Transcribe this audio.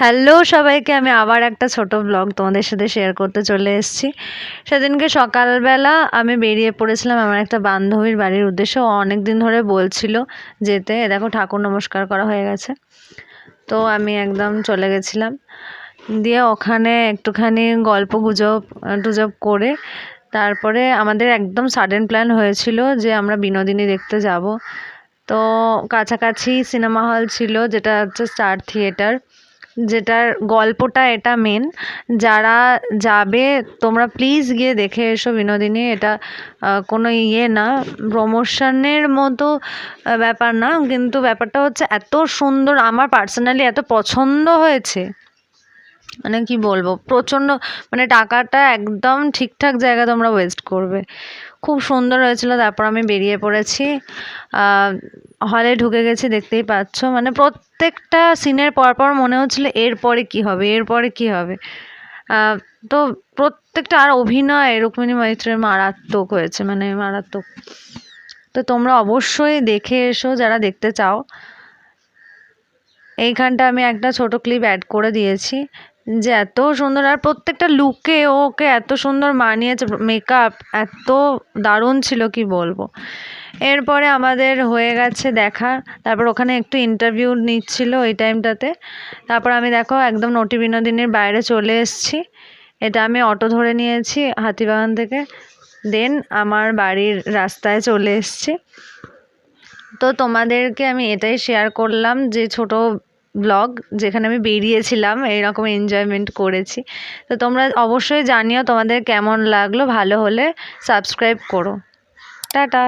Hello সবাইকে, আমি আবার একটা ছোট ব্লগ তোমাদের সাথে শেয়ার করতে চলে এসেছি। সেদিনকে সকালবেলা আমি বেরিয়ে পড়েছিলাম আমার একটা বান্ধবীর বাড়ির উদ্দেশ্যে। অনেক দিন ধরে বলছিল যেতে। দেখো ঠাকুর নমস্কার করা হয়ে গেছে। তো আমি একদম চলে গেছিলাম। দিয়ে ওখানে একটুখানি গল্প গুজব, টুজব করে তারপরে আমাদের একদম সাডেন প্ল্যান হয়েছিল যে আমরা বিনোদিনী দেখতে যাব। তো কাছাকাছি সিনেমা হল ছিল, যেটা হচ্ছে স্টার থিয়েটার যেটার গল্পটা এটা মেন যারা যাবে তোমরা প্লিজ গিয়ে দেখে এসো বিনোদিনী, এটা কোনো ইয়ে না। প্রমোশনের মতো ব্যাপার না, কিন্তু ব্যাপারটা হচ্ছে এত সুন্দর, আমার পার্সোনালি এত পছন্দ হয়েছে। মানে কি বলব? প্রচণ্ড মানে টাকাটা একদম ঠিকঠাক জায়গায় তোমরা ওয়েস্ট করবে। খুব সুন্দর হয়েছিল, তারপর আমি বেরিয়ে পড়েছি। হলে ঢুকে গেছি, দেখতেই পাচ্ছ। মানে প্রত্যেকটা সিনের পর পর মনে হচ্ছিল, এরপরে কি হবে, এরপরে কি হবে? তো প্রত্যেকটা আর অভিনয় রুক্মিণী মৈত্রের মারাত্মক হয়েছে মানে মারাত্মক। তো তোমরা অবশ্যই দেখে এসো, যারা দেখতে চাও। এইখানটা আমি একটা ছোট ক্লিপ অ্যাড করে দিয়েছি যে এত সুন্দর আর প্রত্যেকটা লুকে ওকে এত সুন্দর মানিয়েছে মেকআপ এত দারুণ ছিল কি বলব। এরপরে আমাদের হয়ে গেছে দেখা, তারপর ওখানে একটু ইন্টারভিউ নিচ্ছিল ওই টাইমটাতে তারপর আমি দেখো একদম নটি বিনোদিনীর বাইরে চলে এসেছি, এটা আমি অটো ধরে নিয়েছি হাতিবাগান থেকে। দেন আমার বাড়ির রাস্তায় চলে এসেছি। তো তোমাদেরকে আমি এটাই শেয়ার করলাম যে ছোট ব্লগ যেখানে আমি বেরিয়েছিলাম, এরকম এনজয়মেন্ট করেছি। তো তোমরা অবশ্যই জানিও তোমাদের কেমন লাগল, ভালো হলে সাবস্ক্রাইব করো। টাটা!